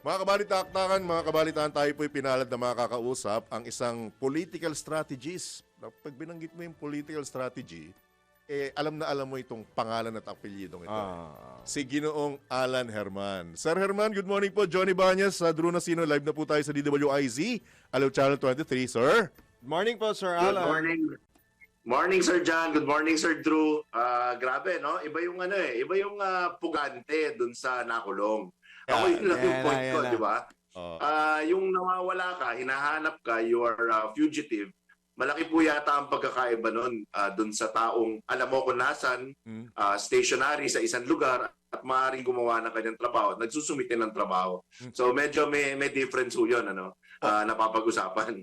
Mga kabalitaktakan, mga kabalitaan tayo po'y pinalad na makakausap ang isang political strategist. Pag binanggit mo yung political strategy, eh, alam na alam mo itong pangalan at apelyidong ito. Ah. Si Ginoong Alan Herman. Sir Herman, good morning po. Johnny Banyas sa Drew Nasino. Live na po tayo sa DWIZ. Hello, Channel 23, sir. Good morning po, Sir Good Alan. morning. Morning Sir John, good morning Sir Drew. Ah, grabe no, iba yung ano eh, iba yung ah, pugante dun sa nakulong. Ako yun lang yung point ko, di ba? Oh. Ah, yung nawawala ka, hinahanap ka, you are ah, fugitive. Malaki po yata ang pagkakaiba nun ah, dun sa taong alam mo kung nasan, Mm. ah, stationary sa isang lugar at maaaring gumawa ng kanyang trabaho, nagsusumite ng trabaho. Mm. So medyo may may difference po yun, ano, ah, napapag-usapan.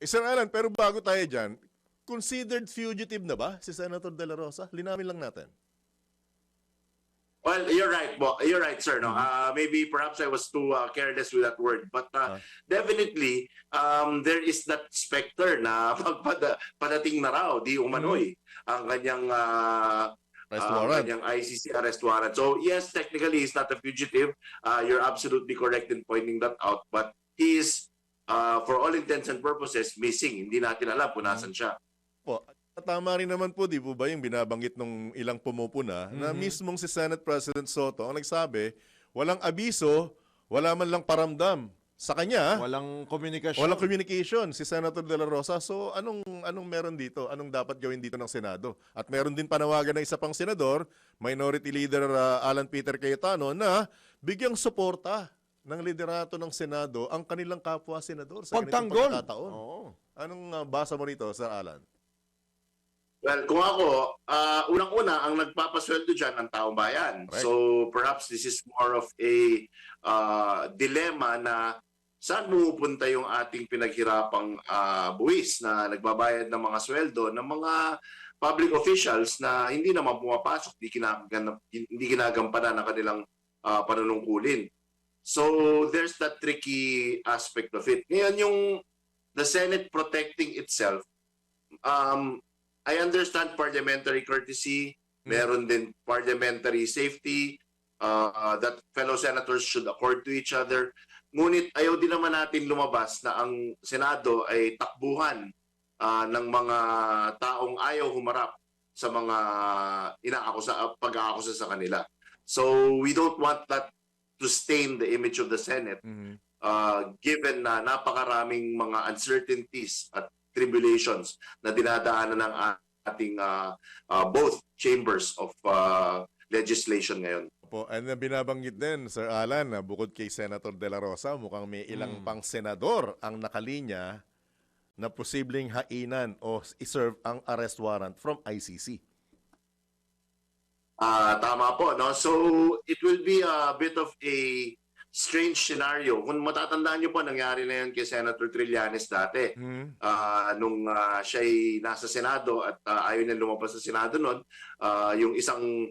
Eh, Sir Alan, pero bago tayo dyan, considered fugitive na ba si Senator De La Rosa? Linawin lang natin. Well, you're right, Bo. You're right, sir. Mm-hmm. No, uh, maybe perhaps I was too uh, careless with that word, but uh, Ah. definitely um, there is that specter na pagpada padating na raw di umano'y ang kanyang uh, Mm-hmm. Arrest warrant. kanyang ICC arrest warrant. So yes, technically he's not a fugitive. Uh, you're absolutely correct in pointing that out, but he is uh, for all intents and purposes missing. Hindi natin alam kung nasan siya. po. Tama rin naman po, di po ba, yung binabanggit nung ilang pumupuna na mismong si Senate President Soto ang nagsabi, walang abiso, wala man lang paramdam sa kanya. Walang komunikasyon. Walang communication si Senator De La Rosa. So anong anong meron dito? Anong dapat gawin dito ng Senado? At meron din panawagan ng isa pang senador, Minority Leader uh, Alan Peter Cayetano na bigyang suporta ng liderato ng Senado ang kanilang kapwa senador sa Pagtanggol. pagkakataon. Oo. Anong uh, basa mo rito, Sir Alan? Well, kung ako, ah, unang-una, ang nagpapasweldo dyan ang taong bayan. Correct. So, perhaps this is more of a ah, dilemma na saan pumupunta yung ating pinaghirapang ah, buwis na nagbabayad ng mga sweldo ng mga public officials na hindi naman pumapasok, hindi, kinaganap, hindi ginagampanan ng kanilang ah, panunungkulin. So, there's that tricky aspect of it. Ngayon, yung the Senate protecting itself, um, I understand parliamentary courtesy, meron din parliamentary safety, uh, that fellow senators should accord to each other. Ngunit ayaw din naman natin lumabas na ang Senado ay takbuhan uh, ng mga taong ayaw humarap sa mga inaakusa, pag-aakusa sa kanila. So we don't want that to stain the image of the Senate uh, given na napakaraming mga uncertainties at tribulations na dinadaanan ng ating uh, uh, both chambers of uh, legislation ngayon. Po, and then binabanggit din, Sir Alan, na bukod kay Senator De La Rosa, mukhang may ilang Mm. pang senador ang nakalinya na posibleng hainan o iserve ang arrest warrant from ICC. Ah, tama po, no? So it will be a bit of a strange scenario. Kung matatandaan niyo po, nangyari na yun kay Senator Trillanes dati. Ah, nung ah, siya'y nasa Senado at ah, ayaw niya lumabas sa Senado noon, ah, yung isang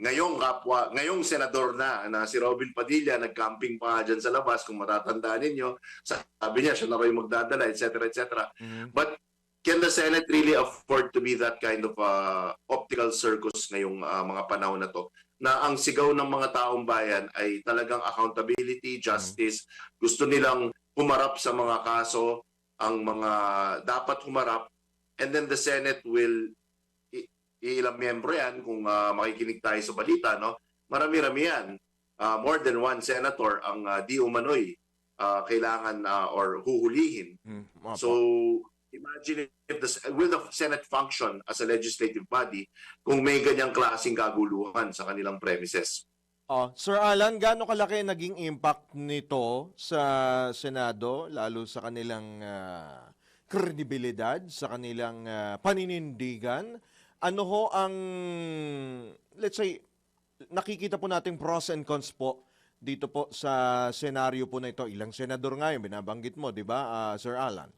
ngayong kapwa, ngayong senador na na si Robin Padilla nagcamping pa dyan sa labas kung matatandaan ninyo. Sabi niya siya na raw yung magdadala, etc. etc. But can the Senate really afford to be that kind of uh, optical circus ngayong uh, mga panahon na to? Na ang sigaw ng mga taong bayan ay talagang accountability, justice. Gusto nilang humarap sa mga kaso, ang mga dapat humarap. And then the Senate will, ilang miyembro yan, kung uh, makikinig tayo sa balita, no? marami-rami yan. Uh, more than one senator ang uh, di umano'y uh, kailangan uh, or huhulihin. Opo. So imagine if the will the Senate function as a legislative body kung may ganyang klaseng kaguluhan sa kanilang premises. Oh, Sir Alan, gaano kalaki naging impact nito sa Senado, lalo sa kanilang kredibilidad, sa kanilang ah, paninindigan? Ano ho ang, let's say, nakikita po nating pros and cons po dito po sa senaryo po na ito. Ilang senador nga yung binabanggit mo, di ba, ah, Sir Alan?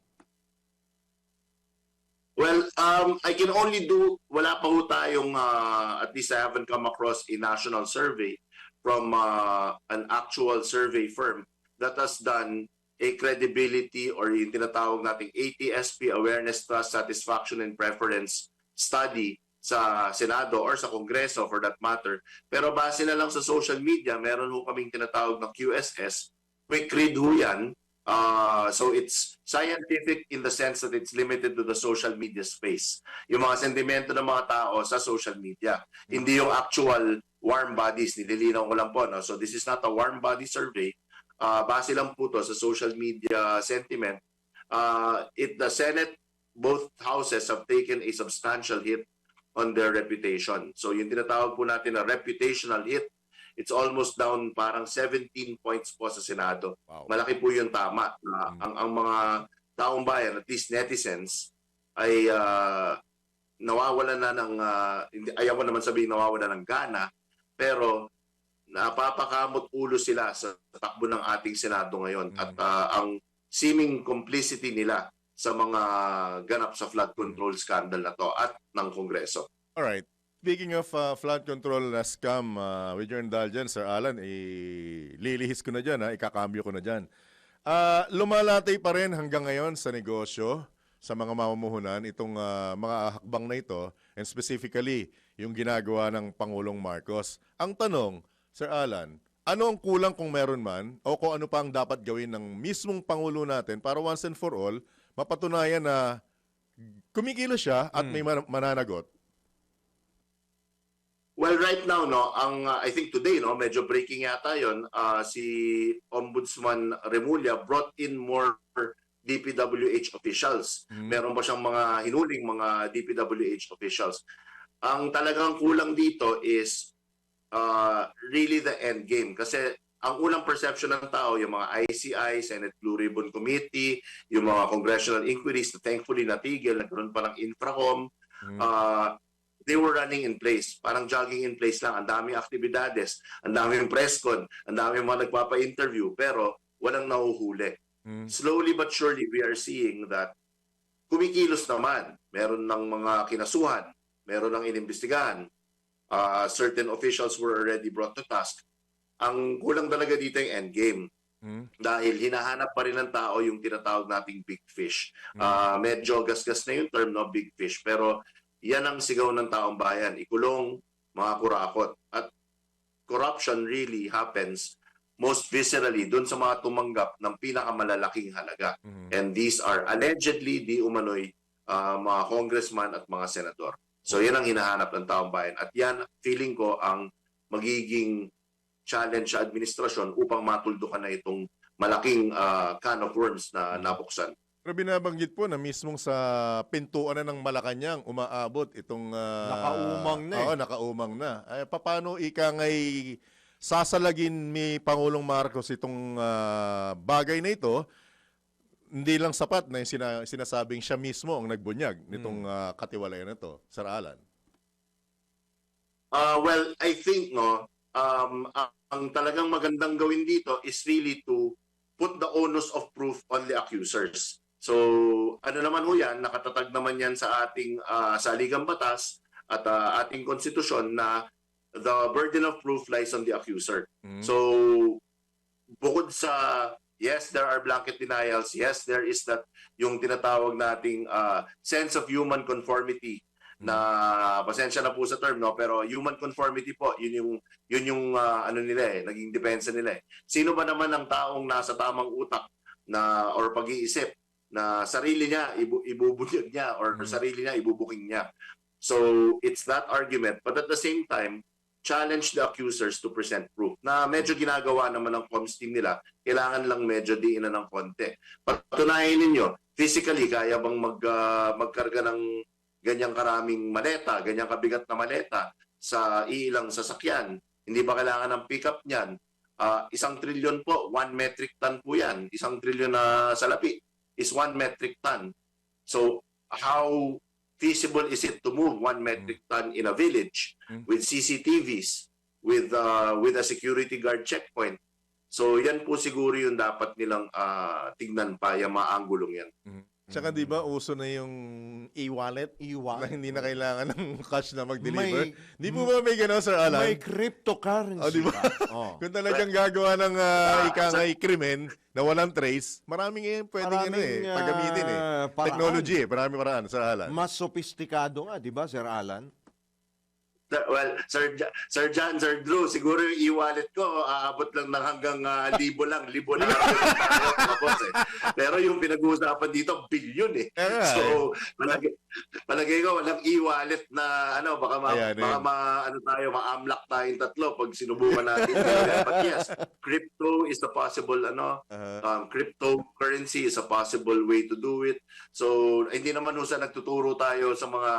Well, um, I can only do, wala pa ho tayong, uh, at least I haven't come across a national survey from uh, an actual survey firm that has done a credibility or yung tinatawag nating ATSP, Awareness, Trust, Satisfaction, and Preference study sa Senado or sa Kongreso for that matter. Pero base na lang sa social media, meron ho kaming tinatawag na QSS quick read ho yan. Uh, so it's scientific in the sense that it's limited to the social media space. Yung mga sentimento ng mga tao sa social media. Hindi yung actual warm bodies. Nililinaw ko lang po. No? So this is not a warm body survey. Uh, base lang po to sa social media sentiment. Uh, it, the Senate, both houses have taken a substantial hit on their reputation. So yung tinatawag po natin na reputational hit, it's almost down parang 17 points po sa Senado. Wow. Malaki po yung tama. na Mm. ang, ang mga taong bayan, at least netizens, ay ah, nawawalan na ng, ah, hindi, ayaw ko naman sabihin nawawalan ng gana, pero napapakamot ulo sila sa takbo ng ating Senado ngayon. Mm. At ah, ang seeming complicity nila sa mga ganap sa flood control scandal na to at ng Kongreso. Alright. Speaking of uh, flood control na scam, uh, with your indulgence, Sir Alan, eh, lilihis ko na dyan, ha? ikakambyo ko na dyan. Ah, lumalatay pa rin hanggang ngayon sa negosyo, sa mga mamumuhunan, itong ah, mga hakbang na ito, and specifically, yung ginagawa ng Pangulong Marcos. Ang tanong, Sir Alan, ano ang kulang kung meron man, o kung ano pa ang dapat gawin ng mismong Pangulo natin para once and for all, mapatunayan na kumikilos siya at may man- mananagot? Well, right now, no, ang uh, I think today, no, medyo breaking yata 'yon. Uh, si Ombudsman Remulla brought in more DPWH officials. Mm. Meron ba siyang mga hinuling mga DPWH officials? Ang talagang kulang dito is uh, really the end game kasi ang unang perception ng tao, yung mga ICI, Senate Blue Ribbon Committee, yung mga congressional inquiries na thankfully natigil, nagkaroon pa ng infracom, Mm. uh, they were running in place. Parang jogging in place lang. Ang daming aktibidades, ang daming press con, ang daming mga nagpapa-interview, pero walang nahuhuli. Mm. Slowly but surely, we are seeing that kumikilos naman. Meron ng mga kinasuhan, meron ng inimbestigahan. Uh, certain officials were already brought to task. Ang kulang talaga dito yung endgame Mm. dahil hinahanap pa rin ng tao yung tinatawag nating big fish. Mm. Ah, medyo gasgas na yung term no big fish pero yan ang sigaw ng taong bayan, ikulong mga kurakot. At corruption really happens most viscerally doon sa mga tumanggap ng pinakamalalaking halaga. Mm. And these are allegedly di umano'y ah, mga congressman at mga senador. So yan ang hinahanap ng taong bayan. At yan, feeling ko, ang magiging challenge sa administrasyon upang matuldukan na itong malaking ah, can of worms na nabuksan. Pero binabanggit po na mismong sa pintuan na ng Malacanang umaabot itong... ah, Nakaumang na eh. Oo, nakaumang na. Ay, paano ika ngay sasalagin ni Pangulong Marcos itong ah, bagay na ito, hindi lang sapat na yung sina- sinasabing siya mismo ang nagbunyag nitong ah, katiwalayan na ito, Sir Alan. Uh, well, I think no, um, ang talagang magandang gawin dito is really to put the onus of proof on the accusers. So, ano naman ho yan, nakatatag naman yan sa ating uh, saligang batas at uh, ating konstitusyon na the burden of proof lies on the accuser. Mm. So, bukod sa yes, there are blanket denials. Yes, there is that yung tinatawag nating uh, sense of human conformity na pasensya na po sa term no pero human conformity po yun yung yun yung uh, ano nila eh naging depensa nila eh sino ba naman ang taong nasa tamang utak na or pag-iisip na sarili niya ibu ibubunyag niya or Mhm. sarili niya ibubuking niya so it's that argument but at the same time challenge the accusers to present proof na medyo ginagawa naman ng comms team nila kailangan lang medyo diinan ng konti patunayan ninyo physically kaya bang mag ah, magkarga ng ganyang karaming maleta, ganyang kabigat na maleta sa ilang sasakyan. Hindi ba kailangan ng pickup niyan? Ah, isang trilyon po, one metric ton po yan. Isang trilyon na salapi is one metric ton. So, how feasible is it to move one metric ton in a village Mm. with CCTVs, with uh, with a security guard checkpoint? So, yan po siguro yung dapat nilang ah, tignan pa, yung mga anggulong yan. Tsaka di ba uso na yung e-wallet na Iwan. hindi na kailangan ng cash na mag-deliver? May, Di po ba may gano'n, Sir Alan? may cryptocurrency Oh, di ba? Oh. Kung talagang gagawa ng uh, ika ngay krimen na walang trace, maraming eh, pwedeng ano eh, Maraming, paggamitin eh. ah, paraan. Technology eh, maraming paraan, Sir Alan. Mas sophisticado nga, di ba, Sir Alan? Well, Sir, Sir John, Sir Drew, siguro yung e-wallet ko, aabot lang ng hanggang ah, libo lang. Libo mga boss eh. Pero yung pinag-uusapan dito, billion eh. Nga, So, palagay, palagay ko, walang e-wallet na, ano, baka, ma, Ayan, baka eh. ma, ano tayo, ma-amlock tayong tatlo pag sinubukan natin. But yes, crypto is a possible, ano, Uh, um, cryptocurrency is a possible way to do it. So, hindi naman ho sa nagtuturo tayo sa mga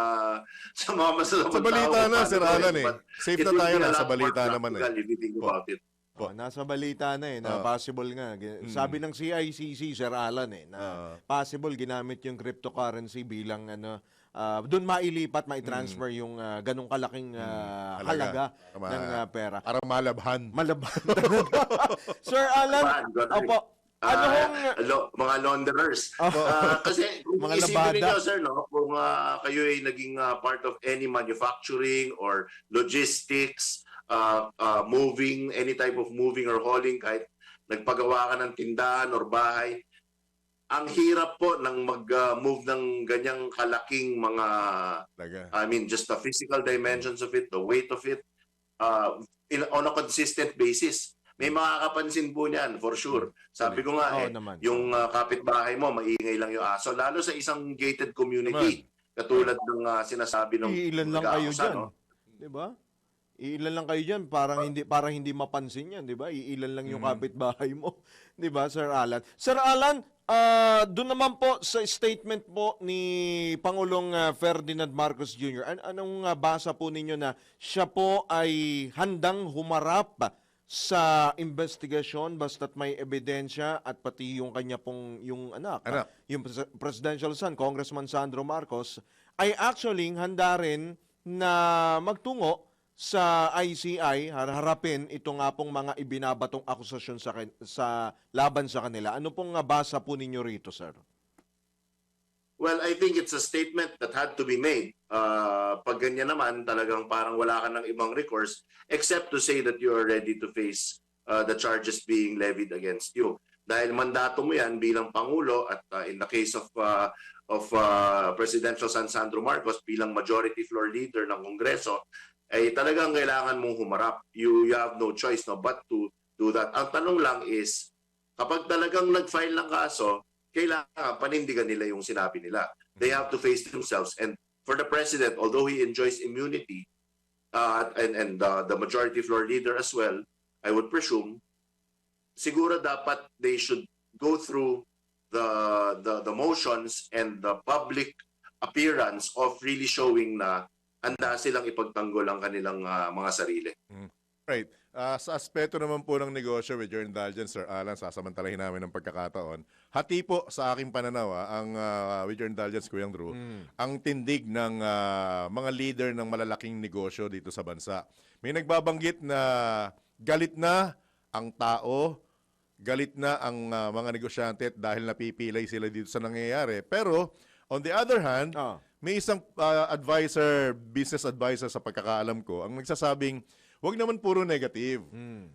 sa mga masasamang sa balita tao na, Sir Alan eh. Safe na tayo na sa balita naman eh. If you think Po. about it. Oh, nasa balita na eh, na Ah. possible nga. Gi- Sabi ng CICC, Sir Alan eh, na Ah. possible ginamit yung cryptocurrency bilang ano, ah, doon mailipat, mai-transfer yung ah, ganong kalaking ah, Halaga. halaga Tama. ng ah, pera. Para malabhan. Malaban talaga. Sir Alan, opo, ano Ah, hong... lo- mga launderers. Ah, kasi kung Mga isipin labada. ninyo, sir, no, kung ah, kayo ay naging ah, part of any manufacturing or logistics, ah, ah, moving, any type of moving or hauling, kahit nagpagawa ka ng tindahan or bahay, ang hirap po ng mag-move ng ganyang kalaking mga Talaga. I mean, just the physical dimensions of it, the weight of it, uh, in, on a consistent basis. May makakapansin po niyan, for sure. Sabi ko nga, Oo eh, naman. yung uh, kapitbahay mo, maingay lang yung aso. Lalo sa isang gated community, katulad ng uh, sinasabi ng Iilan lang kayo mag-aakusa, dyan. no? 'Di ba? Iilan lang kayo diyan, parang hindi parang hindi mapansin 'yan, 'di ba? Iilan lang yung kapitbahay mo, 'di ba, Sir Alan? Sir Alan, ah doon naman po sa statement po ni Pangulong ah, Ferdinand Marcos Jr. An- anong ah, basa po ninyo na siya po ay handang humarap sa investigasyon basta't may ebidensya at pati yung kanya pong yung anak, Anak. yung pres- presidential son, Congressman Sandro Marcos, ay actually handa rin na magtungo sa ICI har- harapin ito nga pong mga ibinabatong akusasyon sa sa laban sa kanila. Ano pong nga basa po ninyo rito, sir? Well, I think it's a statement that had to be made. Uh, pag ganyan naman, talagang parang wala ka ng ibang recourse except to say that you are ready to face uh, the charges being levied against you. Dahil mandato mo yan bilang Pangulo at uh, in the case of uh, of uh, Presidential San Sandro Marcos bilang majority floor leader ng Kongreso, ay talagang kailangan mong humarap. You, you have no choice no but to do that. Ang tanong lang is, kapag talagang nag-file ng kaso, kailangan panindigan nila yung sinabi nila. They have to face themselves. And for the president, although he enjoys immunity, uh, and, and uh, the majority floor leader as well, I would presume, siguro dapat they should go through the, the, the motions and the public appearance of really showing na handa silang ipagtanggol ang kanilang uh, mga sarili. Right. Ah, sa aspeto naman po ng negosyo with your indulgence, Sir Alan, sasamantalahin namin ng pagkakataon. Hati po sa aking pananaw, ah, ang ah, with your indulgence, Kuyang Drew, ang tindig ng ah, mga leader ng malalaking negosyo dito sa bansa. May nagbabanggit na galit na ang tao, galit na ang ah, mga negosyante dahil napipilay sila dito sa nangyayari. Pero, on the other hand, Ah. may isang ah, advisor, business advisor sa pagkakaalam ko, ang nagsasabing, wag naman puro negative.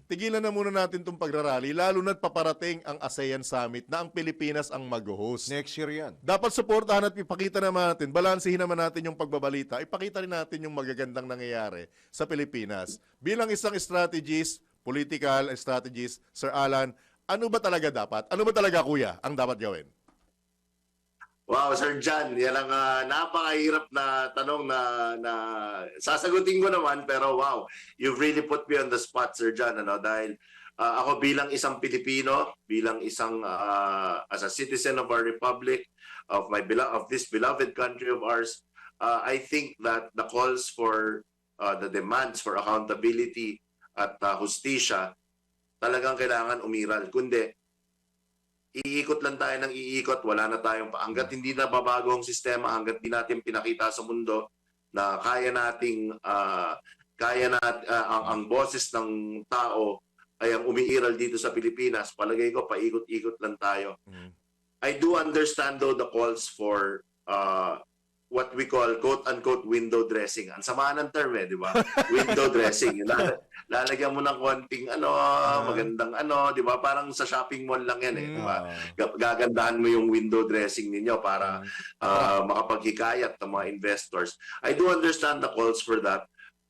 Tigilan na muna natin itong pagrarally, lalo na't paparating ang ASEAN Summit na ang Pilipinas ang mag-host. Next year 'yan. Dapat suportahan at ipakita naman natin, balansehin naman natin yung pagbabalita, ipakita rin natin yung magagandang nangyayari sa Pilipinas. Bilang isang strategist, political strategist, Sir Alan, ano ba talaga dapat? Ano ba talaga, kuya, ang dapat gawin? Wow, Sir John, yan ang ah, napakahirap na tanong na, na sasagutin ko naman pero wow, you've really put me on the spot, Sir John, ano, dahil ah, ako bilang isang Pilipino, bilang isang ah, as a citizen of our republic, of my of this beloved country of ours, ah, I think that the calls for ah, the demands for accountability at uh, hustisya talagang kailangan umiral. Kundi iikot lang tayo ng iikot, wala na tayong pa. Hanggat hindi na babago ang sistema, hanggat di natin pinakita sa mundo na kaya nating ah, kaya na ah, ang, ang boses ng tao ay ang umiiral dito sa Pilipinas, palagay ko paikot-ikot lang tayo. Mm. I do understand though the calls for uh, what we call quote-unquote window dressing. Ang sama ng term eh, di ba? window dressing. Yung lala- lalagyan mo ng konting ano, magandang ano, di ba? Parang sa shopping mall lang yan eh, di ba? Ga- Gagandahan mo yung window dressing ninyo para uh, makapaghikayat ng mga investors. I do understand the calls for that.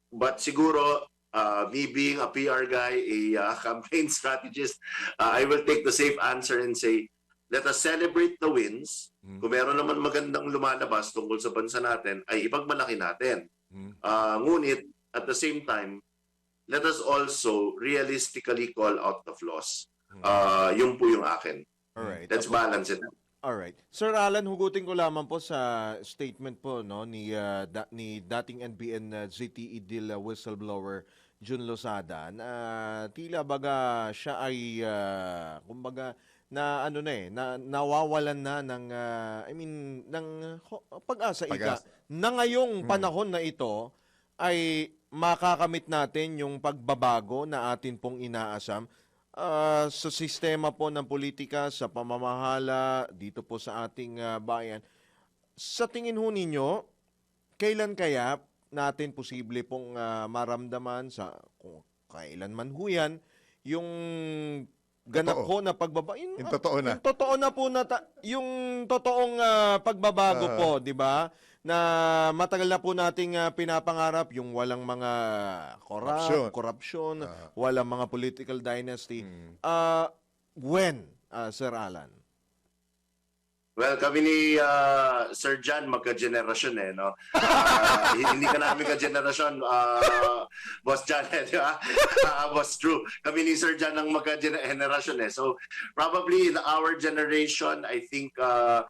but siguro, uh, me being a PR guy, a uh, campaign strategist, uh, I will take the safe answer and say, let us celebrate the wins. Mm. Kung meron naman magandang lumalabas tungkol sa bansa natin, ay ipagmalaki natin. Mm. Uh, ngunit, at the same time, let us also realistically call out the flaws. Uh, yun po yung akin. Alright. Let's balance it. Alright. Sir Alan, hugutin ko lamang po sa statement po no ni ah, da- ni dating NBN uh, ZTE deal uh, whistleblower Jun Losada na tila baga siya ay ah, kumbaga na ano na eh na nawawalan na ng ah, I mean ng ho- pag-asa ika na ngayong panahon na ito ay makakamit natin yung pagbabago na atin pong inaasam Ah, sa sistema po ng politika, sa pamamahala dito po sa ating ah, bayan. Sa tingin ho ninyo, kailan kaya natin posible pong ah, maramdaman sa kung kailan man ho yan, yung ganap Totoo. ho na pagbaba. Yung, Yung totoo na. Yung totoo na po na ta- yung totoong ah, pagbabago Ah. po, 'di ba? Na matagal na po nating ah, pinapangarap yung walang mga corrupt, corruption, Ah. walang mga political dynasty. Mm. Ah, when, ah, Sir Alan? Well, kami ni uh, Sir John magka-generasyon eh, no? Ah, hindi ka namin ka-generasyon, ah, Boss John, eh, di ba? Ah, Boss Drew. Kami ni Sir John ang magka-generasyon eh. So, probably in our generation, I think uh,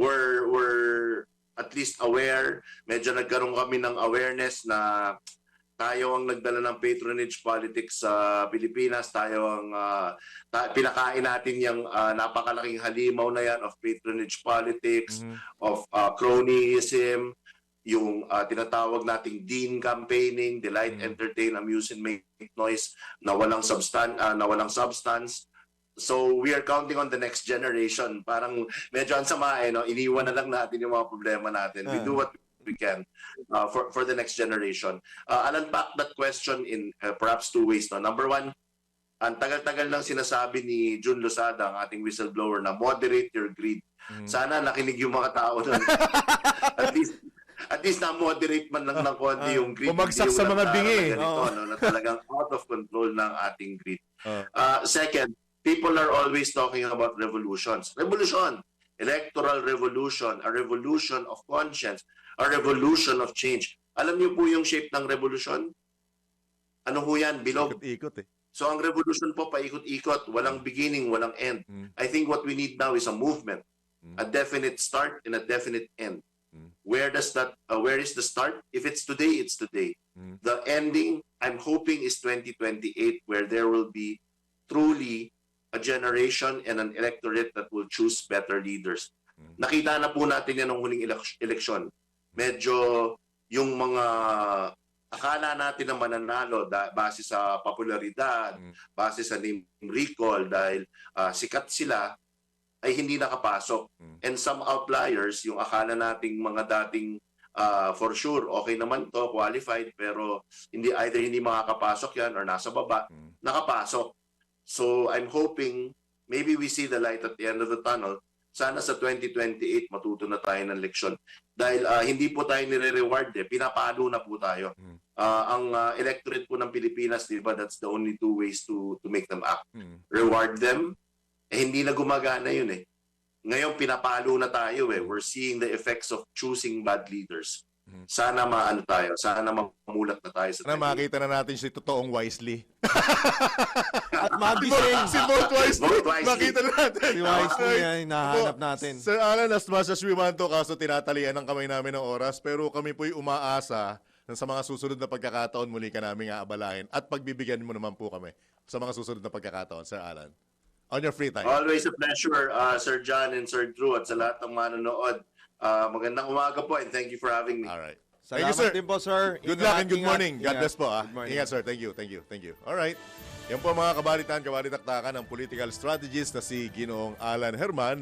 we're, we're at least aware. Medyo nagkaroon kami ng awareness na tayo ang nagdala ng patronage politics sa Pilipinas. Tayo ang ta- pinakain natin yung ah, napakalaking halimaw na yan of patronage politics, Mhm. of ah, cronyism, yung ah, tinatawag nating Dean campaigning, delight, Mhm. entertain, amuse, and make noise na walang substan ah, na walang substance. So we are counting on the next generation. Parang medyo ang sama eh, no? iniwan na lang natin yung mga problema natin. We Ah. do what we can uh, for for the next generation. Uh, I'll unpack that question in uh, perhaps two ways. No? Number one, ang tagal-tagal lang sinasabi ni Jun Losada, ang ating whistleblower, na moderate your greed. Mhm. Sana nakinig yung mga tao doon. at least at least na-moderate man lang ng konti yung greed. Bumagsak sa mga bingi. ganito, no, na talagang out of control ng ating greed. Uh, second, people are always talking about revolutions. Revolution, electoral revolution, a revolution of conscience, a revolution of change. Alam niyo po yung shape ng revolution? Ano ho yan? Bilog. Ikot-ikot eh. So ang revolution po paikot-ikot, walang beginning, walang end. Mm. I think what we need now is a movement, Mm. a definite start and a definite end. Mm. Where does that? Uh, where is the start? If it's today, it's today. Mm. The ending, I'm hoping, is 2028, where there will be truly a generation and an electorate that will choose better leaders. Mm. Nakita na po natin yan ng huling elek- eleksyon. Medyo yung mga akala natin na mananalo da, base sa popularidad, Mm. base sa name recall dahil ah, sikat sila ay hindi nakapasok. Mm. And some outliers, yung akala nating mga dating ah, for sure okay naman to, qualified pero hindi either hindi makakapasok yan or nasa baba, Mm. nakapasok. So I'm hoping maybe we see the light at the end of the tunnel. Sana sa 2028 matuto na tayo ng leksyon. Dahil ah, hindi po tayo nire-reward eh, pinapalo na po tayo. Mm. Ah, ang ah, electorate po ng Pilipinas, di ba, that's the only two ways to to make them act. Mm. Reward them, eh hindi na gumagana yun eh. Ngayon pinapalo na tayo eh. We're seeing the effects of choosing bad leaders. Mm. Sana maano tayo, sana mamulat na tayo sa Na makita na natin si totoong Wisely. At magising. si Vote Wisely. Makita na natin. Si Wisely Right. ay natin. Sir Alan, as much as we want to, kaso tinatalian ng kamay namin ng oras, pero kami po'y umaasa na sa mga susunod na pagkakataon muli ka namin aabalahin at pagbibigyan mo naman po kami sa mga susunod na pagkakataon, Sir Alan. On your free time. Always a pleasure, uh, Sir John and Sir Drew at sa lahat ng manonood. Uh, magandang umaga po and thank you for having me. All right. Salamat Thank you, sir. din po, sir. Good Ingat, luck and good ingat, morning. God ingat. bless po. Ah. Ingat, sir. Thank you, thank you, thank you. All right. Yan po ang mga kabalitan, kabalitaktakan ng political strategist na si Ginoong Alan Herman